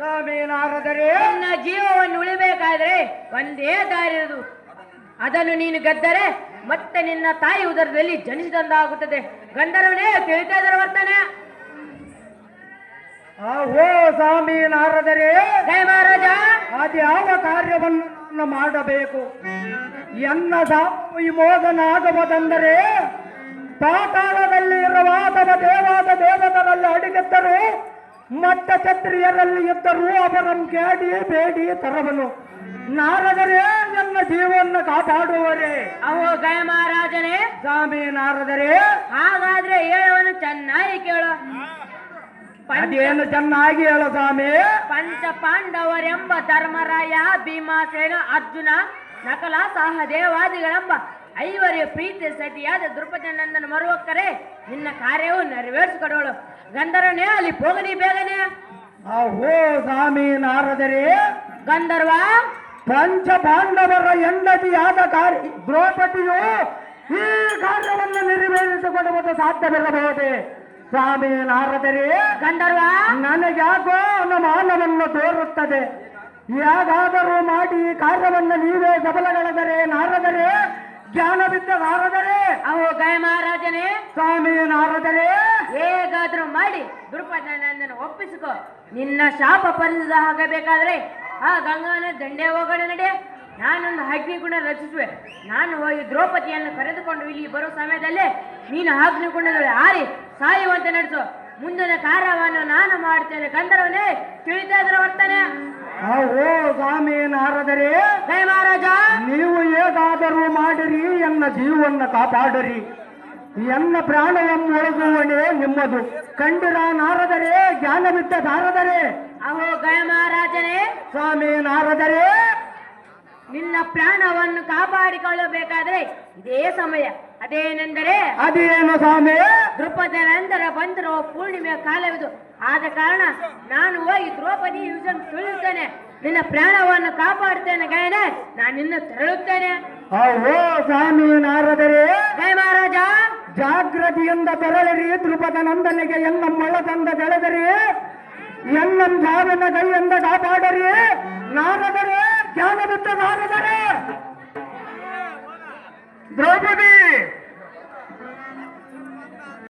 ಮಹಾರಾಜನೇ ನನ್ನ ಜೀವವನ್ನು ಉಳಿಬೇಕಾದ್ರೆ ಒಂದೇ ದಾರಿ ಇರುವುದು. ಅದನ್ನು ನೀನು ಗೆದ್ದರೆ ಮತ್ತೆ ನಿನ್ನ ತಾಯಿ ಉದರದಲ್ಲಿ ಜನಿಸಿದಂತಾಗುತ್ತದೆ. ಗಂಧರ್ವನೇ ತಿಳಿತಾ ಇದ್ದಾರೆ ವರ್ತನೆ. ಆ ಓ ಸ್ವಾಮಿ ಜಯ ಮಹಾರಾಜ. ಅದ್ಯಾವ ಕಾರ್ಯವನ್ನು ಮಾಡಬೇಕು? ಎನ್ನ ವಿಮೋದನಾಗಬಹುದೆಂದರೆ ಪಾತಾಳದಲ್ಲಿ ಇರುವ ತಮ್ಮ ದೇವಾದ ದೇವತರಲ್ಲಿ ಅಡಿಗೆದ್ದರು ಮಟ್ಟ ಛತ್ರಿಯರಲ್ಲಿ ಇದ್ದರೂ ಅವರನ್ನು ಕೇಳಿ ಬೇಡಿ ತರವನು. ನಾರದರೇ ನನ್ನ ಜೀವವನ್ನು ಕಾಪಾಡುವರೇ. ಅವು ಗಯ ಮಹಾರಾಜನೇ. ಸ್ವಾಮಿ ನಾರದರೇ ಹಾಗಾದ್ರೆ ಹೇಳುವನು ಚೆನ್ನಾಗಿ ಕೇಳು. ಅದೇನು ಚೆನ್ನಾಗಿ ಹೇಳ ಸ್ವಾಮಿ. ಪಂಚ ಪಾಂಡವರೆಂಬ ಧರ್ಮರಾಯ ಭೀಮಾಸೇನ ಅರ್ಜುನ ನಕಲ ಸಹದೇವಾದಿಗಳೆಂಬ ಐವರಿಯ ಪ್ರೀತಿ ಸತಿಯಾದ ದ್ರುಪದನಂದನ ಮರುವಕ್ಕರೆ ನಿನ್ನ ಕಾರ್ಯವು ನೆರವೇರಿಸಿಕೊಡೋಳು ಗಂಧರ್ವನೇ ಅಲ್ಲಿ ಹೋಗನಿ ಬೇಗನೆ. ಅಹೋ ಸ್ವಾಮಿ ನಾರದರೆ. ಗಂಧರ್ವ. ಪಂಚ ಬಾಂಧವರ ಹೆಂಡತಿಯಾದ ಕಾರ್ಯ ದ್ರೌಪದಿಯು ಈ ಕಾರ್ಯವನ್ನು ನೆರವೇರಿಸಿಕೊಡುವುದು ಸಾಧ್ಯವಿರಬಹುದು? ಸ್ವಾಮಿ ನಾರದರೆ. ಗಂಧರ್ವ. ನನಗ್ಯಾಕೋ ಅನುಮಾನವನ್ನು ತೋರುತ್ತದೆ. ಯಾಗಾದರೂ ಮಾಡಿ ಕಾರ್ಯವನ್ನು ನೀವೇ ಸಬಲಗಳೆದರೆ ನಾರದರೆ ಜ್ಞಾನ ಬಿದ್ದ ನಾರದರೆ ಅವು ಗಯ ಮಹಾರಾಜನೇ. ಸ್ವಾಮಿ ನಾರದರೆ. ಹೇಗಾದ್ರೂ ಮಾಡಿ ದ್ರುಪದನಂದನ ಒಪ್ಪಿಸಿಕೊ. ನಿನ್ನ ಶಾಪ ಪರಿಸದ ಆಗಬೇಕಾದ್ರೆ ಆ ಗಂಗಾನ ದಂಡೆ ಹೋಗೋಣ ನಡೆ. ನಾನೊಂದು ಅಗ್ನಿಗುಣ ರಚಿಸುವೆ. ನಾನು ಹೋಗಿ ದ್ರೌಪದಿಯನ್ನು ಕರೆದುಕೊಂಡು ಇಲ್ಲಿ ಬರೋ ಸಮಯದಲ್ಲೇ ನೀನು ಅಗ್ನಿಗುಣದಲ್ಲಿ ಆರಿ ಸಾಯುವಂತೆ ನಡೆಸು. ಮುಂದಿನ ಕಾರ್ಯವನ್ನು ನಾನು ಮಾಡ್ತೇನೆ ಗಂಧರ್ವನೇ ತಿಳಿತಾ ಇದ್ರ ವರ್ತನೆ? ಆ ಓ ಸ್ವಾಮಿ ನಾರದರೆ ಜಯ ಮಹಾರಾಜ ನೀವು ಹೇಗಾದರೂ ಮಾಡಿರಿ ಎನ್ನ ಜೀವವನ್ನು ಕಾಪಾಡಿರಿ. ಎನ್ನ ಪ್ರಾಣವನ್ನು ಒಳಗುವಣೆ ನಿಮ್ಮದು. ಕಂಡಿರ ನಾರದರೆ ಜ್ಞಾನವಿದ್ದ ನಾರದರೆ. ಅಹೋ ಗಯ ಮಹಾರಾಜರೇ ಸ್ವಾಮಿ ನಾರದರೆ. ನಿನ್ನ ಪ್ರಾಣವನ್ನು ಕಾಪಾಡಿಕೊಳ್ಳಬೇಕಾದ್ರೆ ಇದೇ ಸಮಯ. ಅದೇನೆಂದರೆ ಅದೇನು ಸ್ವಾಮಿ? ದೃಪದ ನಂತರ ಬಂದಿರುವ ಪೂರ್ಣಿಮೆಯ ಕಾಲವಿದು. ಆದ ಕಾರಣ ನಾನು ಹೋಗಿ ದ್ರೌಪದಿ ಯುಜನ್ ತಿಳಿಯುತ್ತೇನೆ ನಿನ್ನ ಪ್ರಾಣವನ್ನು ಕಾಪಾಡ್ತೇನೆ ಗಾಯಣೆ ನಾನು ನಿನ್ನ ತೆರಳುತ್ತೇನೆ. ಓ ಸ್ವಾಮಿ ನಾರದರೆ. ಜಯ ಮಹಾರಾಜ. ಜಾಗೃತಿಯಿಂದ ತೆರಳಿರಿ ದ್ರುಪದ ನಂದನಿಗೆ ಮಳ ಮೊಳದಂದ ತೆಳೆದರಿ ಎಲ್ಲ ಜಾನನ ಕೈಯಿಂದ ಕಾಪಾಡರಿ ನಾರದರೆ ಜ್ಞಾನವಿದ್ದ ನಾರದರೆ. ದ್ರೌಪದಿ!